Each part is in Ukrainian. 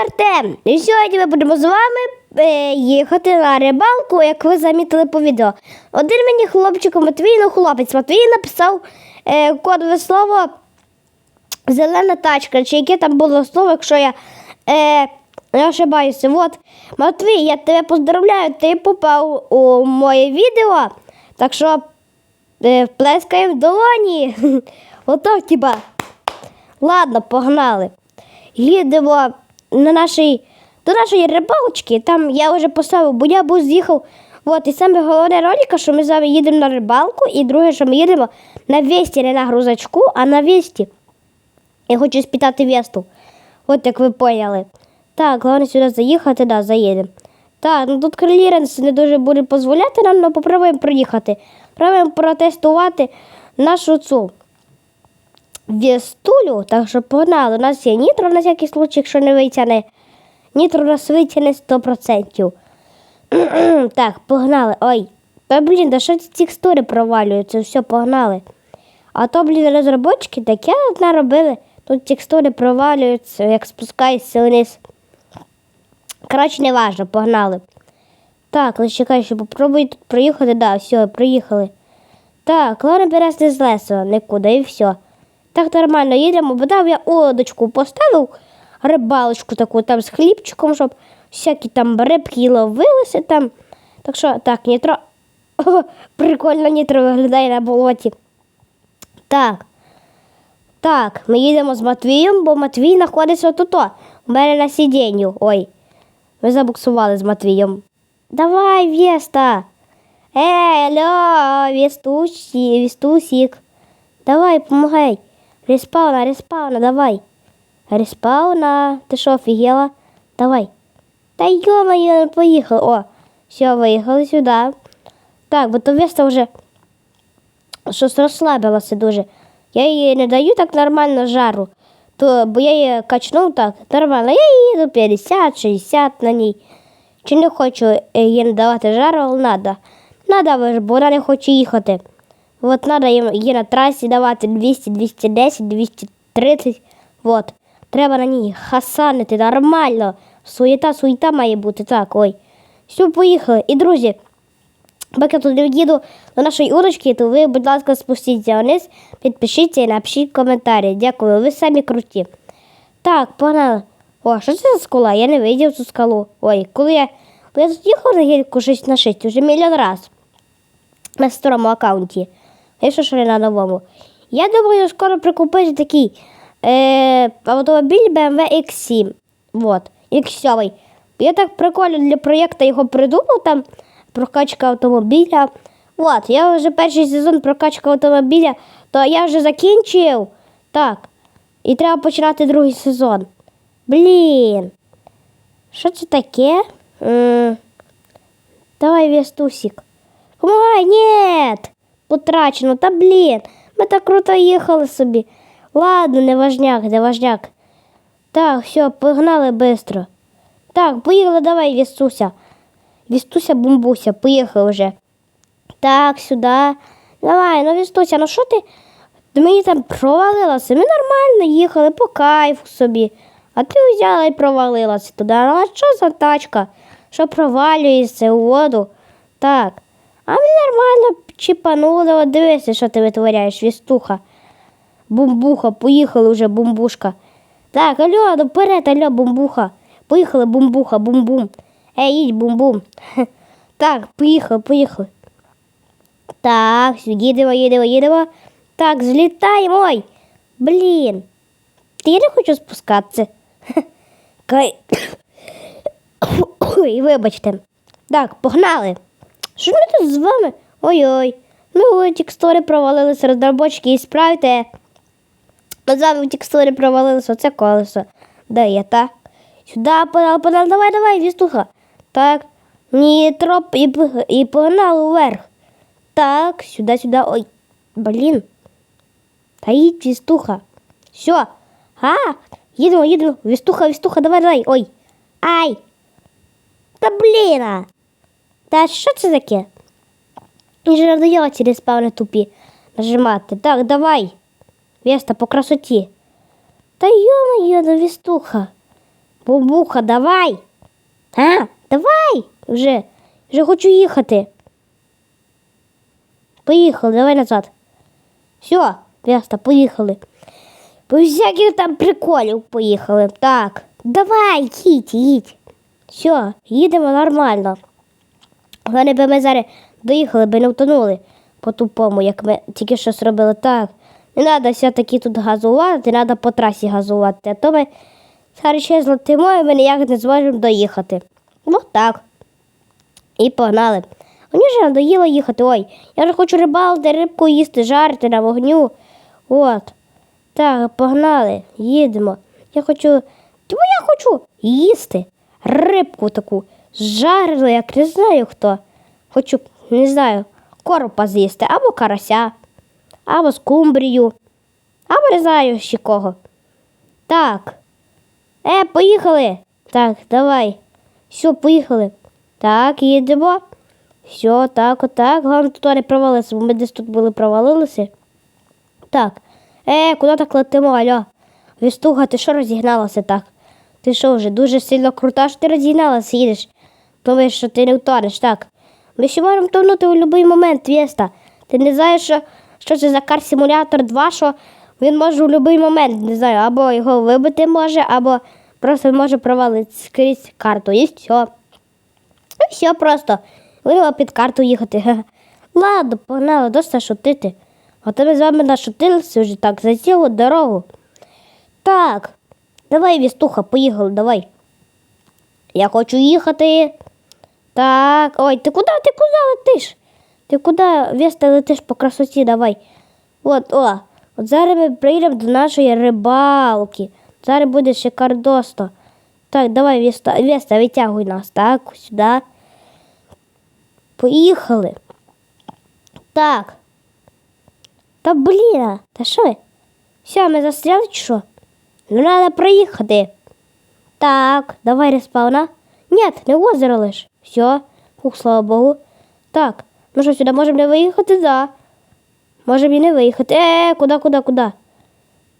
Артем! І сьогодні ми будемо з вами е, їхати на рибалку, як ви замітили по відео. Один мені хлопчик Матвій, ну хлопець Матвій написав е, кодове слово зелена тачка, чи яке там було слово, якщо я е, не ошибаюся. От, Матвій, я тебе поздравляю, ти попав у моє відео. Так що е, плескаємо в долоні. Ото типа. Ладно, погнали. Їдемо на нашій, до нашої рибалочки. Там я вже поставив, бо я був з'їхав. От, і саме головне ролика, що ми з вами їдемо на рибалку, і друге, що ми їдемо на весті, не на грузачку, а на весті. Я хочу спитати весту. От як ви поняли. Так, головне сюди заїхати, да, заїдемо. Так, ну тут кліренс не дуже буде дозволяти нам, але попробуємо проїхати. Пробуємо протестувати нашу цю вестулю, так що погнали. У нас є нітро на всякий случай, якщо не витягне. Нітро у нас витягне 100%. так, погнали. Ой. Та блін, да що ці текстури провалюються? Все, погнали. А то, блін, розробочки таке наробили. Тут текстури провалюються, як спускаєшся вниз. Коротше, не важно, погнали. Так, лише чекай, що попробую тут проїхати. Да, все, проїхали. Так, головне перести з лесу нікуди і все. Так нормально їдемо, бо там я удочку поставив, рибалочку таку там з хлібчиком, щоб всякі там рибки ловилися там. Так що, так, нітро. О, прикольно нітро виглядає на болоті. Так. Так, ми їдемо з Матвієм, бо Матвій знаходиться тут. У мене на сидінню. Ой, ми забуксували з Матвієм. Давай, Веста. Ей, алло, Вестусі, Вестусік. Давай, помагай. Респауна, респауна, давай. Респауна. Ти що, офігела? Давай. Та йо-моє, поїхали. О, все, виїхали сюди. Так, бо то Веста вже щось розслабилася дуже. Я їй не даю так нормально жару. То, бо я її качнув так нормально. Я їду 50-60 на ній. Чи не хочу е, не давати жару, але треба. Надо, бо вона не хоче їхати. От треба їм їй на трасі давати 200, 210, 230. От. Треба на ній хасанити нормально. Суєта, суєта має бути. Так, ой. Все, поїхали. І друзі, поки я тут їду до нашої удочки, то ви, будь ласка, спустіться вниз, підпишіться і напишіть коментарі. Дякую, ви самі круті. Так, погнали. О, що це за скала? Я не видів цю скалу. Ой, коли я, коли я тут їхав на гірку 6 на 6, вже мільйон раз на старому аккаунті. І що не на новому. Я думаю, скоро прикупити такий е, автомобіль BMW X7. Вот, X7. Я так прикольно для проєкту його придумав, там прокачка автомобіля. От, я вже перший сезон прокачка автомобіля, то я вже закінчив. Так. І треба починати другий сезон. Блін. Що це таке? М, Давай, Вестусик. Помагай, нет! Потрачено, та блін. Ми так круто їхали собі. Ладно, не важняк, не важняк. Так, все, погнали быстро. Так, поїхали, давай, Вістуся. Вістуся, бумбуся, поїхали вже. Так, сюди. Давай, ну Вістуся, ну що? Ти мені там провалилася. Ми нормально їхали по кайфу собі. А ти взяла і провалилася туди. Ну, а що за тачка? Що провалюється у воду? Так. А ми нормально чіпанули, от дивися, що ти витворяєш, вістуха. Бумбуха, поїхали вже, бумбушка. Так, алло, доперед, алло, бумбуха. Поїхали, бумбуха, бум-бум. Ей, їдь, бум-бум. Так, поїхали, поїхали. Так, їдемо, їдемо, їдемо. Так, злітаємо. Ой, блін. Ти не хочу спускатися. Кай. Ой, вибачте. Так, погнали. Що ми тут з вами? Ой-ой. Ну, текстури провалилися, розробочки і справте. Ми з вами в текстурі провалилися, оце колесо. Де я, так? Сюди, подал, подал, давай, давай, вістуха. Так. Ні, троп і, і погнали вверх. Так, сюди, сюди. Ой, блін. Та їдь, вістуха. Все. А, їдемо, їдемо. Вістуха, вістуха, давай, давай. Ой. Ай. Та блін. Та що це таке? Мені ж надоело ці респауни тупі нажимати. Так, давай. Веста, по красоті. Та йо-моє, ну вістуха. Бубуха, давай. А, давай вже. Вже хочу їхати. Поїхали, давай назад. Все, Веста, поїхали. По всяких там приколів поїхали. Так, давай, їдь, їдь. Все, їдемо нормально. Вони би ми зараз доїхали, би не втонули по-тупому, як ми тільки що зробили. Так, не треба все-таки тут газувати, треба по трасі газувати. А то ми зараз ще злетимо і ми ніяк не зможемо доїхати. Ну так. І погнали. Мені вже надоїло їхати. Ой, я вже хочу рибалити, рибку їсти, жарити на вогню. От. Так, погнали, їдемо. Я хочу. Чому я хочу їсти рибку таку жарену, як не знаю хто. Хочу, не знаю, коропа з'їсти, або карася, або скумбрію, або не знаю ще кого. Так. Е, поїхали. Так, давай. Все, поїхали. Так, їдемо. Все, так, отак. Головне, тут не провалилися, бо ми десь тут були провалилися. Так. Е, куди так летимо, алло? Вістуга, ти що розігналася так? Ти що вже дуже сильно крута, що ти розігналася, їдеш. Думаєш, що ти не втонеш, так. Ми ще можемо тонути у будь-який момент, Вєста. Ти не знаєш, що, що це за кар-симулятор 2, що він може у будь-який момент, не знаю, або його вибити може, або просто може провалити скрізь карту. І все. І все просто. Вирішила під карту їхати. Ладно, погнали, досить шутити. А то ми з вами нашутилися вже так за цілу дорогу. Так, давай, Вістуха, поїхали, давай. Я хочу їхати. Так, ой, ти куди, ти куди летиш? Ти куди Веста летиш по красоті, давай. От, о, от зараз ми приїдемо до нашої рибалки. Зараз буде шикардосто. Так, давай, Веста, Веста, витягуй нас. Так, сюди. Поїхали. Так. Та блін, та що? Все, ми застряли чи що? Ну, треба проїхати. Так, давай респауна. Нет, не озеро лиш. Все, ух, слава Богу. Так, ну що, сюди можемо не виїхати? Да. Можемо і не виїхати. Е, куди, куди, куди?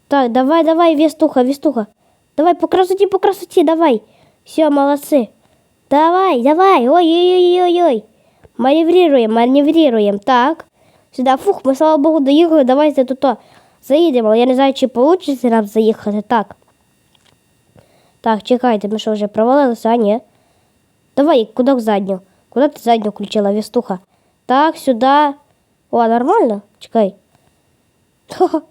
Так, давай, давай, вістуха, вістуха. Давай, по красоті, по красоті, давай. Все, молодці. Давай, давай. Ой-ой-ой-ой-ой. Маневрируем, маневрируем. Так. Сюди, фух, ми, слава Богу, доїхали. Давайте тут то заїдемо. Я не знаю, чи вийде нам заїхати. Так. Так, чекайте, ми що вже провалилися, а ні. Давай, куди в задню? Куди ти задню включила, вістуха? Так, сюди. О, нормально? Чекай. Хо-хо.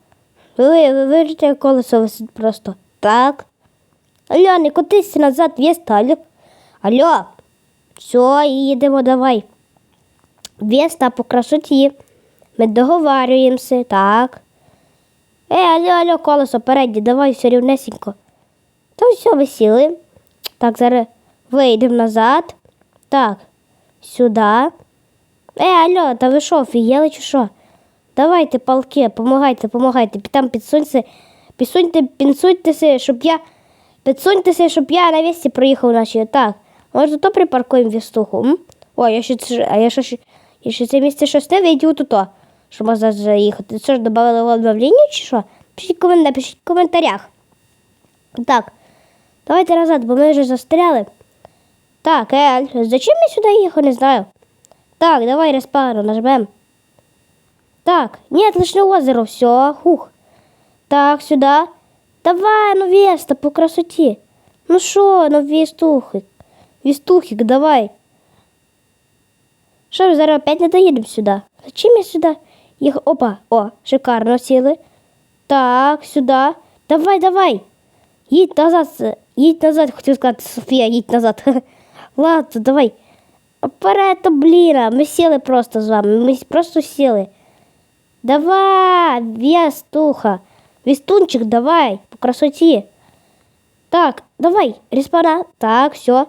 Ви, ви, ви колесо висить просто. Так. Алло, не котись назад, Веста, алло. Все, їдемо, давай. Веста по красоті. Ми договарюємося, так. Е, алло, алло, колесо, переднє, давай все рівнесенько. Та все, ви сіли. Так, зараз вийдемо назад. Так, сюди. Е, алло, та ви що, офігели чи що? Давайте, палки, помагайте, помагайте. Там підсуньте, підсуньте, підсуньтеся, щоб я. Підсуньтеся, щоб я на місці проїхав наші. Так, може то припаркуємо вістуху. М? Ой, я ще, а я ще, я ще це місце шосте вийду тут, то, що можна заїхати. Це ж додали в обновлення чи що? Пишіть, комен... напишіть в коментарях. Так, давайте назад, бо ми вже застряли. Так, Ель, зачем ми сюди їхали, не знаю. Так, давай респауну нажмем. Так, нет, лишь не озеро, все, хух. Так, сюда. Давай, ну Веста, по красоті. Ну що, ну Вістухик. Вістухик, давай. Що, зараз опять не доїдемо сюди? Зачем я сюди? Їх... Опа, о, шикарно сіли. Так, сюди. Давай, давай. Їдь назад, їдь назад, хотів сказати Софія, їдь назад. Ладно, давай. Вперед, блін, ми сіли просто з вами, ми просто сіли. Давай, Вестуха. Вестунчик, давай, по красоті. Так, давай, респана. Так, все.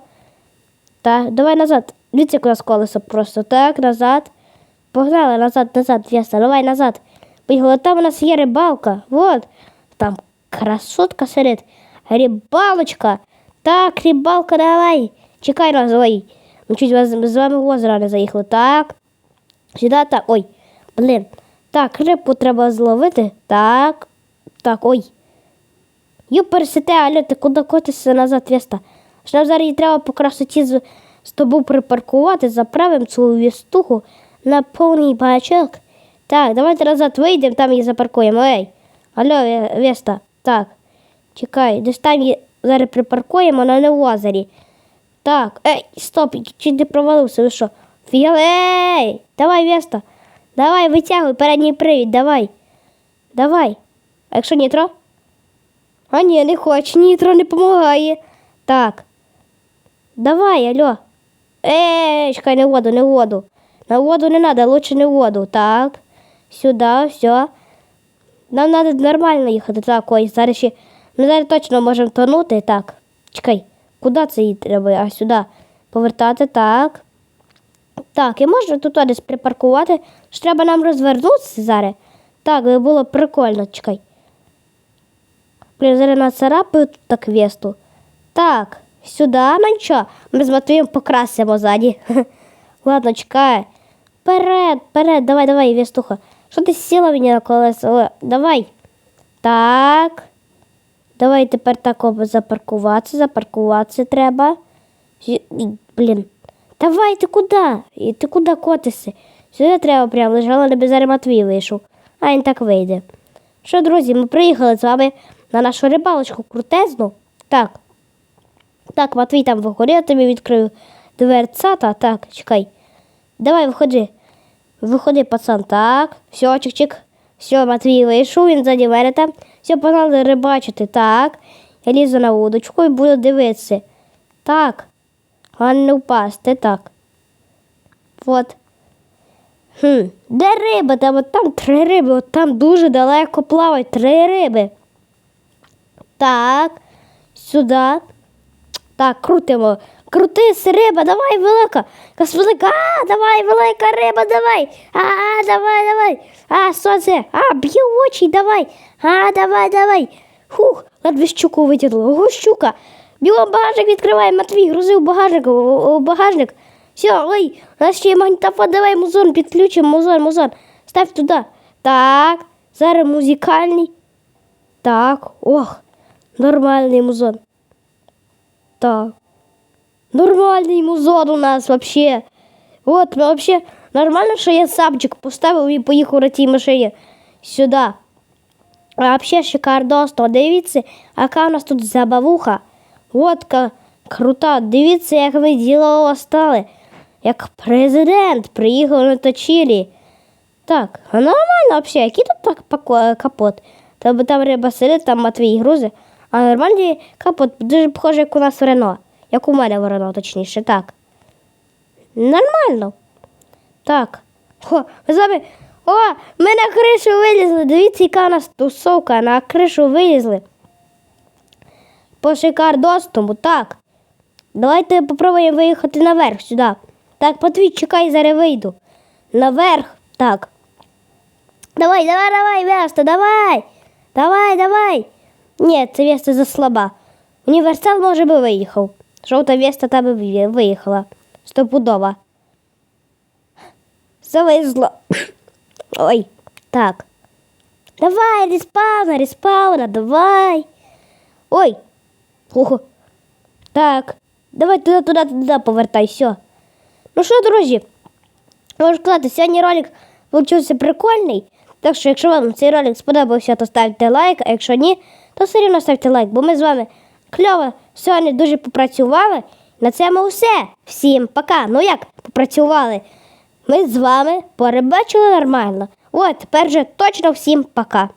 Так, давай назад. Дивіться, як у нас колесо просто. Так, назад. Погнали назад, назад, Веста, давай назад. Поїхали, там у нас є рибалка. Вот. Там красотка сидить. Рибалочка. Так, рибалка, давай. Чекай ой. Ми чуть вас- з вами в озеро не заїхали. Так. Сюди так. Ой, блін. Так, рибку треба зловити. Так. Так, ой. Юперсите, алло, ти куди котишся назад веста? Ж нам зараз треба по красоті з, з тобою припаркувати, заправимо цю вістуху на повний бачок. Так, давайте назад вийдемо, там її запаркуємо. Ей, алло, Веста, так. Чекай, десь там її зараз припаркуємо, але не в озері. Так, ей, стоп, чи не провалився, ви що? Фігел, ей, давай, Веста, давай, витягуй передній привід, давай. Давай. А якщо нітро? А ні, не хоче, нітро не допомагає. Так. Давай, алло. Ей, чекай, не воду, не воду. На воду не треба, лучше не воду. Так. Сюди, все. Нам треба нормально їхати. Так, ой, зараз ще. Ми зараз точно можемо тонути. Так. Чекай, куди це їй треба? А сюди. Повертати, так. Так, і можна тут десь припаркувати. Ж треба нам розвернутися зараз. Так, би було прикольно, чекай. Блін, зараз нацарапаю тут так весту. Так, сюди, ну нічого. Ми з Матвієм покрасимо ззаді. Ладно, чекай. Вперед, вперед, давай, давай, вестуха. Що ти сіла мені на колесо? Давай. Так. Давай тепер так запаркуватися, запаркуватися треба. Блін. Давай, ти куди? Ти куди котишся? Сюди треба прямо лежала, не зараз Матвій вийшов. А він так вийде. Що, друзі, ми приїхали з вами на нашу рибалочку крутезну. Так. Так, Матвій там виходить, я тобі відкрию дверцята. Так, чекай. Давай, виходи. Виходи, пацан. Так. Все, чик-чик. Все, Матвій вийшов, він ззаді мене там. Все, погнали рибачити. Так. Я лізу на удочку і буду дивитися. Так. Головне не впасти. Так. От. Хм, де риба? Там, от там три риби, от там дуже далеко плавають три риби. Так, сюди. Так, крутимо. Крутись, риба, давай, велика. Велика. А, давай, велика риба, давай. А, давай, давай. А, що це? А, б'є очі, давай. А, давай, давай. Хух, ледве щуку витягнула. Ого, щука. Бігом багажник відкривай, Матвій, грузи в багажник, у багажник. Все, ой, у нас ще є магнітофон, давай музон, підключимо, музон, музон. Став туди. Так, зараз музикальний. Так, ох, нормальний музон. Так. Нормальний музон у нас вообще. От, ну, вообще, нормально, що я сапчик поставив і поїхав на тій машині сюди. А вообще шикардосно. Дивіться, яка у нас тут забавуха. От ка- крута. Дивіться, як ми діло стали. Як президент приїхав на точілі. Так, а нормально вообще, який тут так капот? Там, там риба сидить, там Матвій грузи. А нормальний капот дуже похоже, як у нас в Рено. Як у мене в точніше, так. Нормально. Так. О, ви. О, ми на кришу вилізли. Дивіться, яка у нас тусовка. На кришу вилізли. По шикардосному, так. Давайте попробуємо виїхати наверх сюди. Так, Матвій, чекай, зараз вийду. Наверх. Так. Давай, давай, давай, Веста, давай. Давай, давай. Ні, це Веста заслаба. Універсал, може би, виїхав. Жовта Веста та виїхала. Стопудова. Завезла. Ой, так. Давай, респауна, респауна, давай. Ой. Ого. Так. Давай туди, туди, туди повертай, все. Ну що, друзі, можу сказати, сьогодні ролик вийшов прикольний. Так що, якщо вам цей ролик сподобався, то ставте лайк, а якщо ні, то все рівно ставте лайк, бо ми з вами кльово сьогодні дуже попрацювали. На цьому все. Всім пока. Ну як попрацювали? Ми з вами порибачили нормально. От, тепер же точно всім пока.